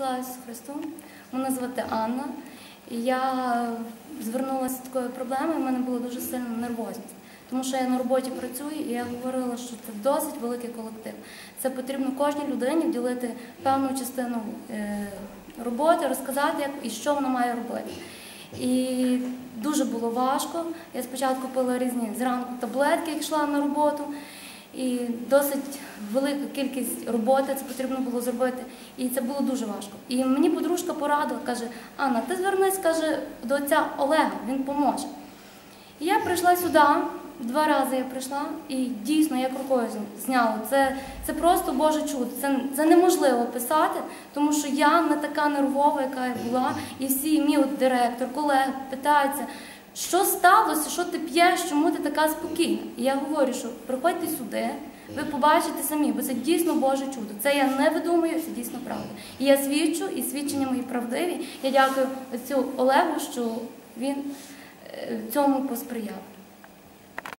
Слава Ісусу Христу! Мене звати Анна. Я звернулася з такою проблемою, в мене була дуже сильна нервозність. Тому що я на роботі працюю, і я говорила, що це досить великий колектив. Це потрібно кожній людині вділити певну частину е, роботи, розказати, як і що вона має робити. І дуже було важко. Я спочатку пила різні зранку таблетки, як йшла на роботу. І досить велика кількість роботи це потрібно було зробити. І це було дуже важко. І мені подружка порадила, каже: Анна, ти звернись, каже, до отця Олега, він поможе. І я прийшла сюди, два рази я прийшла, і дійсно як рукою зняла. Це, це просто Боже чудо. Це, це неможливо писати, тому що я не така нервова, яка я була, і всі мій от директор, колеги питаються. Що сталося, що ти п'єш, чому ти така спокійна? І я говорю, що приходьте сюди, ви побачите самі, бо це дійсно Боже чудо. Це я не видумую, це дійсно правда. І я свідчу, і свідчення мої правдиві. Я дякую цю Олегу, що він е, цьому посприяв.